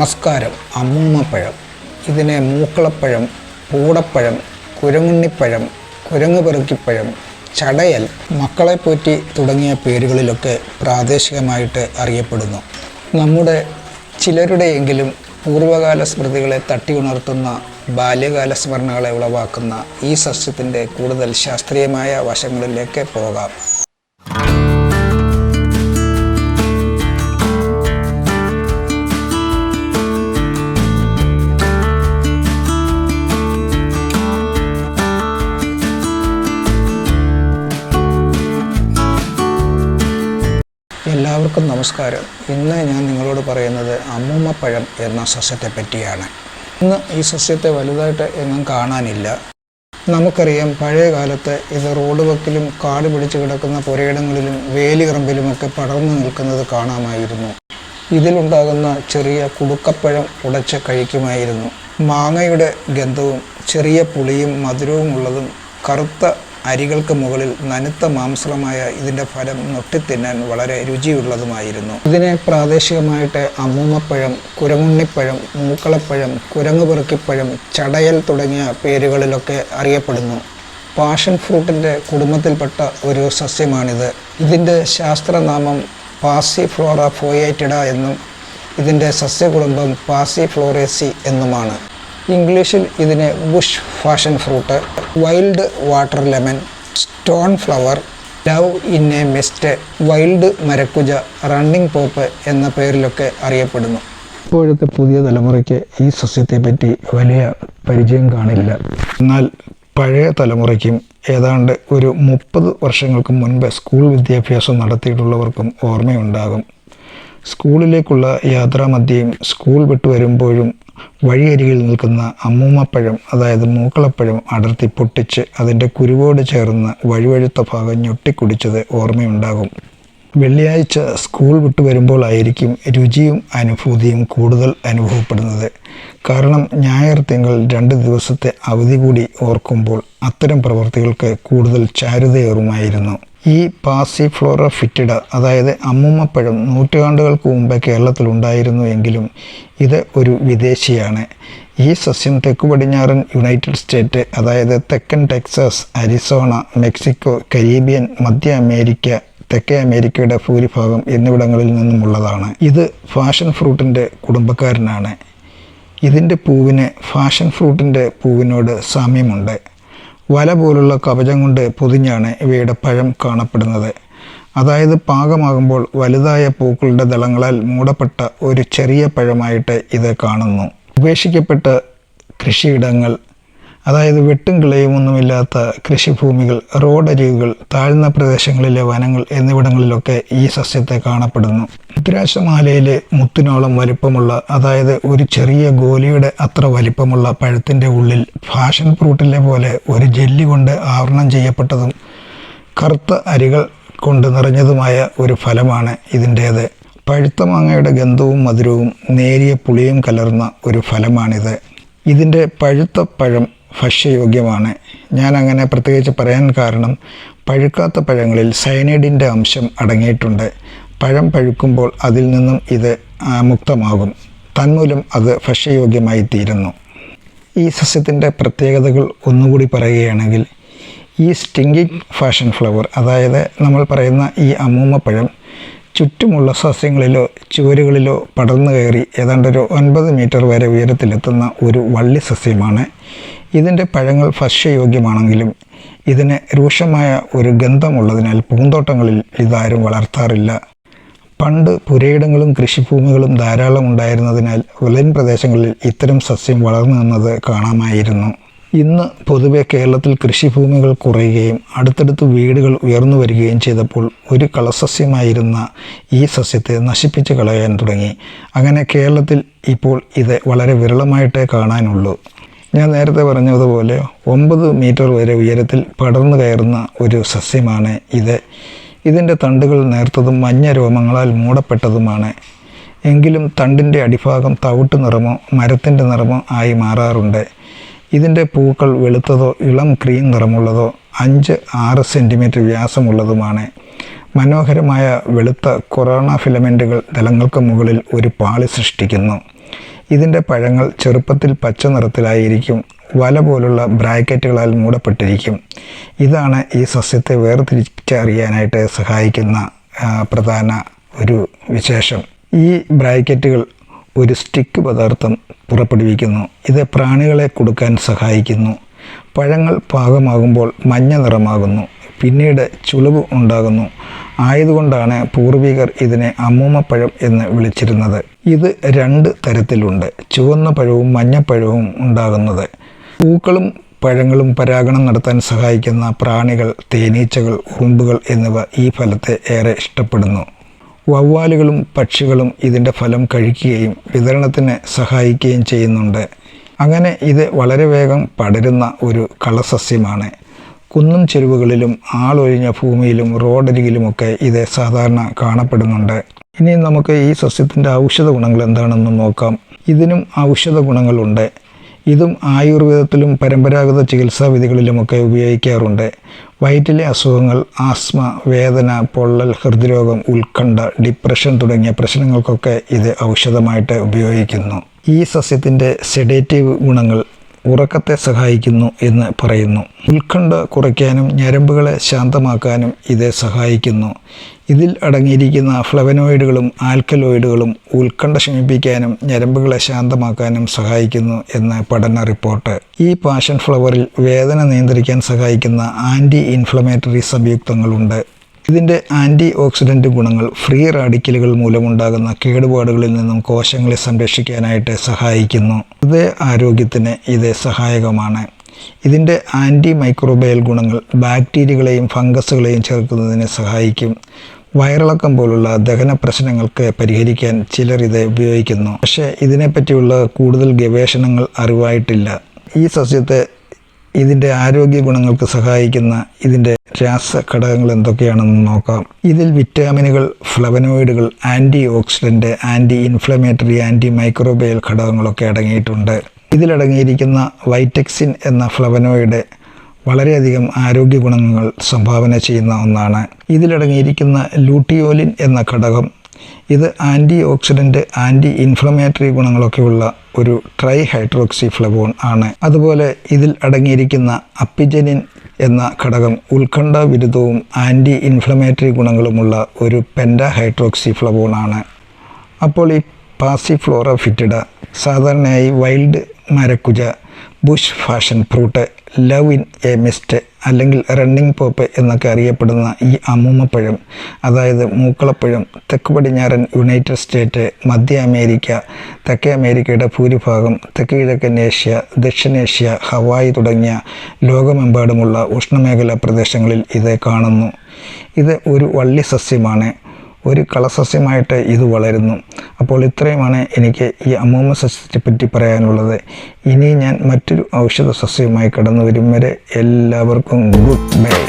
നമസ്കാരം. അമ്മൂമ്മപ്പഴം. ഇതിനെ മൂക്കളപ്പഴം പൂടപ്പഴം കുരങ്ങുണ്ണിപ്പഴം കുരങ്ങ് പെറുക്കിപ്പഴം ചടയൽ പോറ്റി തുടങ്ങിയ പേരുകളിലൊക്കെ പ്രാദേശികമായിട്ട് അറിയപ്പെടുന്നു. നമ്മുടെ ചിലരുടെയെങ്കിലും പൂർവകാല സ്മൃതികളെ തട്ടിയുണർത്തുന്ന ബാല്യകാല സ്മരണകളെ ഉളവാക്കുന്ന ഈ സസ്യത്തിന്റെ കൂടുതൽ ശാസ്ത്രീയമായ വശങ്ങളിലേക്ക് പോകാം. എല്ലാവർക്കും നമസ്കാരം. ഇന്ന് ഞാൻ നിങ്ങളോട് പറയുന്നത് അമ്മൂമ്മപ്പഴം എന്ന സസ്യത്തെ പറ്റിയാണ്. ഇന്ന് ഈ സസ്യത്തെ വലുതായിട്ട് എങ്ങും കാണാനില്ല. നമുക്കറിയാം പഴയ കാലത്ത് ഇത് റോഡ് വക്കിലും കാട് പിടിച്ചു കിടക്കുന്ന പുരയിടങ്ങളിലും വേലിയിറമ്പിലുമൊക്കെ പടർന്നു നിൽക്കുന്നത് കാണാമായിരുന്നു. ഇതിലുണ്ടാകുന്ന ചെറിയ കുടുക്കപ്പഴം ഉടച്ച് കഴിക്കുമായിരുന്നു. മാങ്ങയുടെ ഗന്ധവും ചെറിയ പുളിയും മധുരവും ഉള്ളതും കറുത്ത അരികൾക്ക് മുകളിൽ നനുത്ത മാംസളമായ ഇതിന്റെ ഫലം നൊട്ടിത്തിന്നാൻ വളരെ രുചിയുള്ളതുമായിരുന്നു. ഇതിനെ പ്രാദേശികമായിട്ട് അമൂമപ്പഴം കുരങ്ങുണ്ണിപ്പഴം മൂക്കളപ്പഴം കുരങ്ങു പെറുക്കിപ്പഴം ചടയൽ തുടങ്ങിയ പേരുകളിലൊക്കെ അറിയപ്പെടുന്നു. പാഷൻ ഫ്രൂട്ടിന്റെ കുടുംബത്തിൽപ്പെട്ട ഒരു സസ്യമാണിത്. ഇതിന്റെ ശാസ്ത്രനാമം പാസി ഫ്ലോറ ഫോയേറ്റിഡ എന്നും ഇതിന്റെ സസ്യകുടുംബം പാസി ഫ്ലോറേസി എന്നുമാണ്. ഇംഗ്ലീഷിൽ ഇതിനെ bush passion fruit wild water lemon stone flower love in a mist wild മരക്കുജ running pop എന്ന പേരിലൊക്കെ അറിയപ്പെടുന്നു. ഇപ്പോഴത്തെ പുതിയ തലമുറയ്ക്ക് ഈ സസ്യത്തെ പറ്റി വലിയ പരിചയം കാണില്ല. എന്നാൽ പഴയ തലമുറയ്ക്കും ഏതാണ്ട് ഒരു മുപ്പത് വർഷങ്ങൾക്ക് മുൻപ് സ്കൂൾ വിദ്യാഭ്യാസം നടത്തിയിട്ടുള്ളവർക്കും ഓർമ്മയുണ്ടാകും. സ്കൂളിലേക്കുള്ള യാത്രാമധ്യയും സ്കൂൾ വിട്ടു വരുമ്പോഴും വഴിയരികിൽ നിൽക്കുന്ന അമ്മൂമ്മപ്പഴം അതായത് മൂക്കളപ്പഴം അടർത്തി പൊട്ടിച്ച് അതിന്റെ കുരുവോട് ചേർന്ന് വഴിവഴുത്ത ഭാഗം ഞൊട്ടിക്കുടിച്ചത് ഓർമ്മയുണ്ടാകും. വെള്ളിയാഴ്ച സ്കൂൾ വിട്ടു വരുമ്പോഴായിരിക്കും രുചിയും അനുഭൂതിയും കൂടുതൽ അനുഭവപ്പെടുന്നത്. കാരണം ഞായർ തിങ്കൾ രണ്ട് ദിവസത്തെ അവധി കൂടി ഓർക്കുമ്പോൾ അത്തരം പ്രവർത്തികൾക്ക് കൂടുതൽ ചാരുതയേറുമായിരുന്നു. ഈ പാസി ഫ്ലോറ ഫിറ്റിഡ അതായത് അമ്മുമ്മപ്പഴം നൂറ്റാണ്ടുകൾക്ക് മുമ്പേ കേരളത്തിൽ ഉണ്ടായിരുന്നു എങ്കിലും ഇത് ഒരു വിദേശിയാണ്. ഈ സസ്യം തെക്കു പടിഞ്ഞാറൻ യുണൈറ്റഡ് സ്റ്റേറ്റ് അതായത് തെക്കൻ ടെക്സസ് അരിസോണ മെക്സിക്കോ കരീബിയൻ മധ്യ അമേരിക്ക തെക്കേ അമേരിക്കയുടെ ഭൂരിഭാഗം എന്നിവിടങ്ങളിൽ നിന്നുമുള്ളതാണ്. ഇത് ഫാഷൻ ഫ്രൂട്ടിന്റെ കുടുംബക്കാരനാണ്. ഇതിന്റെ പൂവിന് ഫാഷൻ ഫ്രൂട്ടിന്റെ പൂവിനോട് സാമ്യമുണ്ട്. വല പോലുള്ള കവചം കൊണ്ട് പൊതിഞ്ഞാണ് ഇവയുടെ പഴം കാണപ്പെടുന്നത്. അതായത് പാകമാകുമ്പോൾ വലുതായ പൂക്കളുടെ ദളങ്ങളാൽ മൂടപ്പെട്ട ഒരു ചെറിയ പഴമായിട്ട് ഇത് കാണുന്നു. ഉപേക്ഷിക്കപ്പെട്ട കൃഷിയിടങ്ങൾ അതായത് വെട്ടും കിളയും ഒന്നുമില്ലാത്ത കൃഷിഭൂമികൾ റോഡരികുകൾ താഴ്ന്ന പ്രദേശങ്ങളിലെ വനങ്ങൾ എന്നിവിടങ്ങളിലൊക്കെ ഈ സസ്യത്തെ കാണപ്പെടുന്നു. രുദ്രാക്ഷമാലയിലെ മുത്തിനോളം വലിപ്പമുള്ള അതായത് ഒരു ചെറിയ ഗോലിയുടെ അത്ര വലിപ്പമുള്ള പഴത്തിന്റെ ഉള്ളിൽ ഫാഷൻ ഫ്രൂട്ടിലെ പോലെ ഒരു ജെല്ലി കൊണ്ട് ആവരണം ചെയ്യപ്പെട്ടതും കറുത്ത അരികൾ കൊണ്ട് നിറഞ്ഞതുമായ ഒരു ഫലമാണ് ഇതിന്റേത്. പഴുത്ത മാങ്ങയുടെ ഗന്ധവും മധുരവും നേരിയ പുളിയും കലർന്ന ഒരു ഫലമാണിത്. ഇതിന്റെ പഴുത്ത പഴം ഭക്ഷ്യയോഗ്യമാണ്. ഞാൻ അങ്ങനെ പ്രത്യേകിച്ച് പറയാൻ കാരണം പഴുക്കാത്ത പഴങ്ങളിൽ സയനൈഡിന്റെ അംശം അടങ്ങിയിട്ടുണ്ട്. പഴം പഴുക്കുമ്പോൾ അതിൽ നിന്നും ഇത് മുക്തമാകും. തന്മൂലം അത് ഭക്ഷ്യയോഗ്യമായി തീരുന്നു. ഈ സസ്യത്തിന്റെ പ്രത്യേകതകൾ ഒന്നുകൂടി പറയുകയാണെങ്കിൽ ഈ സ്റ്റിങ്കിങ് ഫാഷൻ ഫ്ലവർ അതായത് നമ്മൾ പറയുന്ന ഈ അമ്മൂമ്മപ്പഴം ചുറ്റുമുള്ള സസ്യങ്ങളിലോ ചുവരുകളിലോ പടർന്നു കയറി ഏതാണ്ട് ഒരു ഒൻപത് മീറ്റർ വരെ ഉയരത്തിലെത്തുന്ന ഒരു വള്ളി സസ്യമാണ്. ഇതിന്റെ പഴങ്ങൾ ഭക്ഷ്യയോഗ്യമാണെങ്കിലും ഇതിന് രൂക്ഷമായ ഒരു ഗന്ധമുള്ളതിനാൽ പൂന്തോട്ടങ്ങളിൽ ഇതാരും വളർത്താറില്ല. പണ്ട് പുരയിടങ്ങളും കൃഷിഭൂമികളും ധാരാളം ഉണ്ടായിരുന്നതിനാൽ ഉലൻ പ്രദേശങ്ങളിൽ ഇത്തരം സസ്യം വളർന്നു നിന്നത് കാണാമായിരുന്നു. ഇന്ന് പൊതുവെ കേരളത്തിൽ കൃഷിഭൂമികൾ കുറയുകയും അടുത്തടുത്ത് വീടുകൾ ഉയർന്നു വരികയും ചെയ്തപ്പോൾ ഒരു കളസസ്യമായിരുന്ന ഈ സസ്യത്തെ നശിപ്പിച്ച് കളയാൻ തുടങ്ങി. അങ്ങനെ കേരളത്തിൽ ഇപ്പോൾ ഇത് വളരെ വിരളമായിട്ടേ കാണാനുള്ളൂ. ഞാൻ നേരത്തെ പറഞ്ഞതുപോലെ ഒമ്പത് മീറ്റർ വരെ ഉയരത്തിൽ പടർന്നു കയറുന്ന ഒരു സസ്യമാണ് ഇത്. ഇതിന്റെ തണ്ടുകൾ നേർത്തതും മഞ്ഞ രോമങ്ങളാൽ മൂടപ്പെട്ടതുമാണ്. എങ്കിലും തണ്ടിന്റെ അടിഭാഗം തവിട്ട് നിറമോ മരത്തിന്റെ നിറമോ ആയി മാറാറുണ്ട്. ഇതിന്റെ പൂക്കൾ വെളുത്തതോ ഇളം ക്രീം നിറമുള്ളതോ അഞ്ച് ആറ് സെന്റിമീറ്റർ വ്യാസമുള്ളതുമാണ്. മനോഹരമായ വെളുത്ത കൊറോണ ഫിലമെന്റുകൾ ദളങ്ങൾക്ക് മുകളിൽ ഒരു പാളി സൃഷ്ടിക്കുന്നു. ഇതിന്റെ പഴങ്ങൾ ചെറുപ്പത്തിൽ പച്ച നിറത്തിലായിരിക്കും വല പോലുള്ള ബ്രാക്കറ്റുകളാൽ മൂടപ്പെട്ടിരിക്കും. ഇതാണ് ഈ സസ്യത്തെ വേർതിരിച്ചറിയാനായിട്ട് സഹായിക്കുന്ന പ്രധാന ഒരു വിശേഷം. ഈ ബ്രാക്കറ്റുകൾ ഒരു സ്റ്റിക്ക് പദാർത്ഥം പുറപ്പെടുവിക്കുന്നു. ഇത് പ്രാണികളെ കൊടുക്കാൻ സഹായിക്കുന്നു. പഴങ്ങൾ പാകമാകുമ്പോൾ മഞ്ഞ നിറമാകുന്നു. പിന്നീട് ചുളിവ് ഉണ്ടാകുന്നു. ആയതുകൊണ്ടാണ് പൂർവികർ ഇതിനെ അമ്മൂമ്മപ്പഴം എന്ന് വിളിച്ചിരുന്നത്. ഇത് രണ്ട് തരത്തിലുണ്ട്. ചുവന്ന പഴവും മഞ്ഞപ്പഴവും ഉണ്ടാകുന്നത്. പൂക്കളും പഴങ്ങളും പരാഗണം നടത്താൻ സഹായിക്കുന്ന പ്രാണികൾ തേനീച്ചകൾ ഉറുമ്പുകൾ എന്നിവ ഈ ഫലത്തെ ഏറെ ഇഷ്ടപ്പെടുന്നു. വവ്വാലുകളും പക്ഷികളും ഇതിന്റെ ഫലം കഴിക്കുകയും വിതരണത്തിന് സഹായിക്കുകയും ചെയ്യുന്നുണ്ട്. അങ്ങനെ ഇത് വളരെ വേഗം പടരുന്ന ഒരു കളസസ്യമാണ്. കുന്നും ചെരുവുകളിലും ആളൊഴിഞ്ഞ ഭൂമിയിലും റോഡരികിലുമൊക്കെ ഇത് സാധാരണ കാണപ്പെടുന്നുണ്ട്. ഇനി നമുക്ക് ഈ സസ്യത്തിന്റെ ഔഷധ ഗുണങ്ങൾ എന്താണെന്ന് നോക്കാം. ഇതിനും ഔഷധ ഗുണങ്ങളുണ്ട്. ഇതും ആയുർവേദത്തിലും പരമ്പരാഗത ചികിത്സാ വിധികളിലുമൊക്കെ ഉപയോഗിക്കാറുണ്ട്. വയറ്റിലെ അസുഖങ്ങൾ ആസ്മ വേദന പൊള്ളൽ ഹൃദ്രോഗം ഉത്കണ്ഠ ഡിപ്രഷൻ തുടങ്ങിയ പ്രശ്നങ്ങൾക്കൊക്കെ ഇത് ഔഷധമായിട്ട് ഉപയോഗിക്കുന്നു. ഈ സസ്യത്തിന്റെ സെഡേറ്റീവ് ഗുണങ്ങൾ ഉറക്കത്തെ സഹായിക്കുന്നു എന്ന് പറയുന്നു. ഉത്കണ്ഠ കുറയ്ക്കാനും ഞരമ്പുകളെ ശാന്തമാക്കാനും ഇത് സഹായിക്കുന്നു. ഇതിൽ അടങ്ങിയിരിക്കുന്ന ഫ്ലവനോയിഡുകളും ആൽക്കലോയിഡുകളും ഉത്കണ്ഠ ശമിപ്പിക്കാനും ഞരമ്പുകളെ ശാന്തമാക്കാനും സഹായിക്കുന്നു എന്ന് പഠന റിപ്പോർട്ട്. ഈ പാഷൻ ഫ്ലവറിൽ വേദന നിയന്ത്രിക്കാൻ സഹായിക്കുന്ന ആന്റി ഇൻഫ്ലമേറ്ററി സംയുക്തങ്ങളുണ്ട്. ഇതിന്റെ ആന്റി ഓക്സിഡന്റ് ഗുണങ്ങൾ ഫ്രീ റാഡിക്കലുകൾ മൂലമുണ്ടാകുന്ന കേടുപാടുകളിൽ നിന്നും കോശങ്ങളെ സംരക്ഷിക്കാനായിട്ട് സഹായിക്കുന്നു. ഹൃദയ ആരോഗ്യത്തിന് ഇത് സഹായകമാണ്. ഇതിന്റെ ആന്റി മൈക്രോബയൽ ഗുണങ്ങൾ ബാക്ടീരിയകളെയും ഫംഗസുകളെയും ചേർക്കുന്നതിന് സഹായിക്കും. വയറിളക്കം പോലുള്ള ദഹന പ്രശ്നങ്ങൾക്ക് പരിഹരിക്കാൻ ചിലർ ഇത് ഉപയോഗിക്കുന്നു. പക്ഷേ ഇതിനെപ്പറ്റിയുള്ള കൂടുതൽ ഗവേഷണങ്ങൾ അറിവായിട്ടില്ല. ഈ സസ്യത്തെ ഇതിന്റെ ആരോഗ്യ ഗുണങ്ങൾക്ക് സഹായിക്കുന്ന ഇതിന്റെ രാസഘടകങ്ങൾ എന്തൊക്കെയാണെന്ന് നോക്കാം. ഇതിൽ വിറ്റാമിനുകൾ ഫ്ലവനോയിഡുകൾ antioxidant anti inflammatory antimicrobial ഘടകങ്ങളൊക്കെ അടങ്ങിയിട്ടുണ്ട്. ഇതിലടങ്ങിയിരിക്കുന്ന വൈറ്റക്സിൻ എന്ന ഫ്ലവനോയിഡ് വളരെയധികം ആരോഗ്യ ഗുണങ്ങൾ സംഭാവന ചെയ്യുന്ന ഒന്നാണ്. ഇതിലടങ്ങിയിരിക്കുന്ന ലൂട്ടിയോലിൻ എന്ന ഘടകം ഇത് ആന്റി ഓക്സിഡന്റ് ആന്റി ഇൻഫ്ലമേറ്ററി ഗുണങ്ങളൊക്കെയുള്ള ഒരു ട്രൈ ഹൈഡ്രോക്സി ഫ്ലവോൺ ആണ്. അതുപോലെ ഇതിൽ അടങ്ങിയിരിക്കുന്ന അപ്പിജനിൻ എന്ന ഘടകം ഉത്കണ്ഠ വിരുദ്ധവും ആന്റി ഇൻഫ്ലമേറ്ററി ഗുണങ്ങളുമുള്ള ഒരു പെൻഡഹൈഡ്രോക്സി ആണ്. അപ്പോൾ ഈ പാസിഫ്ലോറ ഫിറ്റിഡ സാധാരണയായി wild മരക്കുജ bush passion fruit love in a mist അല്ലെങ്കിൽ റണ്ണിങ് പോപ്പ് എന്നൊക്കെ അറിയപ്പെടുന്ന ഈ അമൂമപ്പഴം അതായത് മൂക്കളപ്പഴം തെക്ക് പടിഞ്ഞാറൻ യുണൈറ്റഡ് സ്റ്റേറ്റ് മധ്യ അമേരിക്ക തെക്കേ അമേരിക്കയുടെ ഭൂരിഭാഗം തെക്ക് കിഴക്കൻ ഏഷ്യ ദക്ഷിണേഷ്യ ഹവായി തുടങ്ങിയ ലോകമെമ്പാടുമുള്ള ഉഷ്ണമേഖലാ പ്രദേശങ്ങളിൽ ഇത് കാണുന്നു. ഇത് ഒരു വള്ളി സസ്യമാണ്. ഒരു കളസസ്യമായിട്ട് ഇത് വളരുന്നു. അപ്പോൾ ഇത്രയുമാണ് എനിക്ക് ഈ അമൂമ സസ്യത്തെ പറ്റി പറയാനുള്ളത്. ഇനി ഞാൻ മറ്റൊരു ഔഷധ സസ്യവുമായി കടന്നു വരും വരെ എല്ലാവർക്കും ഗുഡ് ബൈ.